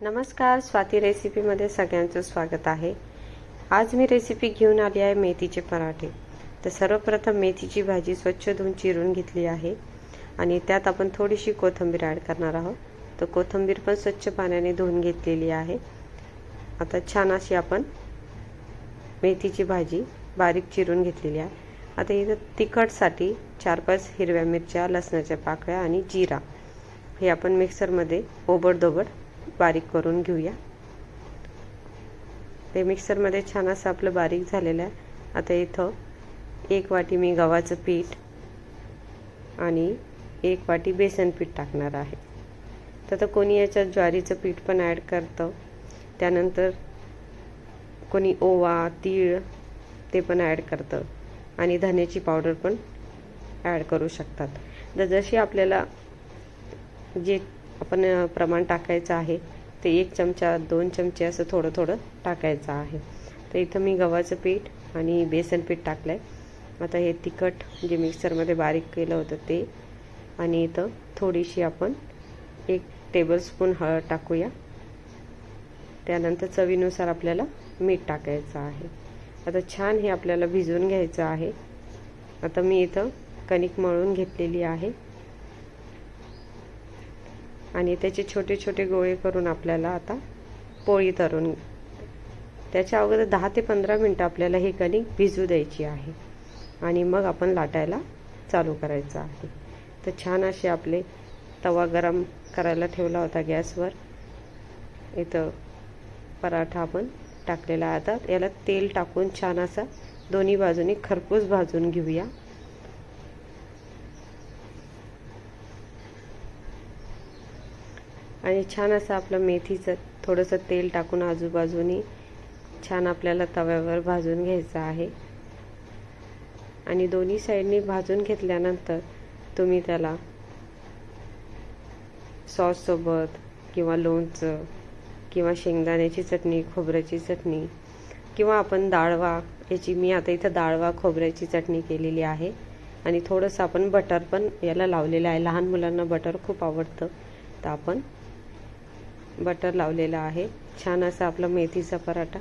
नमस्कार स्वाती रेसिपीमध्ये सगळ्यांचं स्वागत आहे. आज मी रेसिपी घेऊन आली आहे मेथीचे पराठे. तर सर्वप्रथम मेथीची भाजी स्वच्छ धुवून चिरून घेतली आहे आणि त्यात आपण थोडीशी कोथिंबीर ॲड करणार आहोत. तर कोथिंबीर पण स्वच्छ पाण्याने धुवून घेतलेली आहे. आता छान अशी आपण मेथीची भाजी बारीक चिरून घेतलेली आहे. आता इथं तिखटसाठी चार पाच हिरव्या मिरच्या लसणाच्या पाकळ्या आणि जिरा हे आपण मिक्सरमध्ये ओबडधोबड बारीक करून घेऊया. ते मिक्सरमध्ये छान असं आपलं बारीक झालेलं आहे. आता इथं एक वाटी मी गव्हाचं पीठ आणि एक वाटी बेसन पीठ टाकणार आहे. तर आता कोणी याच्यात ज्वारीचं पीठ पण ॲड करतं. त्यानंतर कोणी ओवा तीळ ते पण ॲड करतं. आणि धन्याची पावडर पण ॲड करू शकतात. तर जशी आपल्याला जे आपण प्रमाण टाकायचं आहे. ते एक चमचा दोन चमचे असं थोडं थोडं टाकायचं आहे. तर इथं मी गव्हाचं पीठ आणि बेसन पीठ टाकलं आहे आता हे तिखट जे मिक्सरमध्ये बारीक केलं होतं ते. आणि इथं थोडीशी आपण एक टेबलस्पून हळद टाकूया. त्यानंतर चवीनुसार आपल्याला मीठ टाकायचं आहे. आता छान हे आपल्याला भिजवून घ्यायचं आहे. आता मी इथं कणिक मळून घेतलेली आहे. आणि त्याचे छोटे छोटे गोळे करून आपल्याला आता पोळी तरून त्याच्या अगोदर दहा ते पंधरा मिनटं आपल्याला हे कणिक भिजू द्यायची आहे. आणि मग आपण लाटायला चालू करायचं आहे. तर छान असे आपले तवा गरम करायला ठेवला होता गॅसवर. इथं पराठा आपण टाकलेला आहे. आता याला तेल टाकून छान असा दोन्ही बाजूनी खरपूस भाजून घेऊया. आणि छान असं आपलं मेथीचं थोडंसं तेल टाकून आजूबाजूनी छान आपल्याला तव्यावर भाजून घ्यायचं आहे. आणि दोन्ही साईडनी भाजून घेतल्यानंतर तुम्ही त्याला सॉससोबत किंवा लोणचं किंवा शेंगदाण्याची चटणी खोबऱ्याची चटणी किंवा आपण डाळवा याची मी आता इथं डाळवा खोबऱ्याची चटणी केलेली आहे. आणि थोडंसं आपण बटर पण याला लावलेलं आहे. लहान मुलांना बटर खूप आवडतं. तर आपण बटर लावलेलं आहे. छान असा आपला मेथीचा पराठा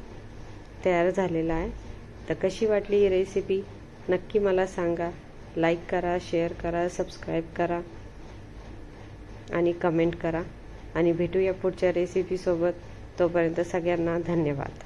तयार झालेला आहे. तर कशी वाटली ही रेसिपी नक्की मला सांगा. लाईक करा शेअर करा सबस्क्राईब करा आणि कमेंट करा. आणि भेटूया पुढच्या रेसिपीसोबत तोपर्यंत सगळ्यांना धन्यवाद.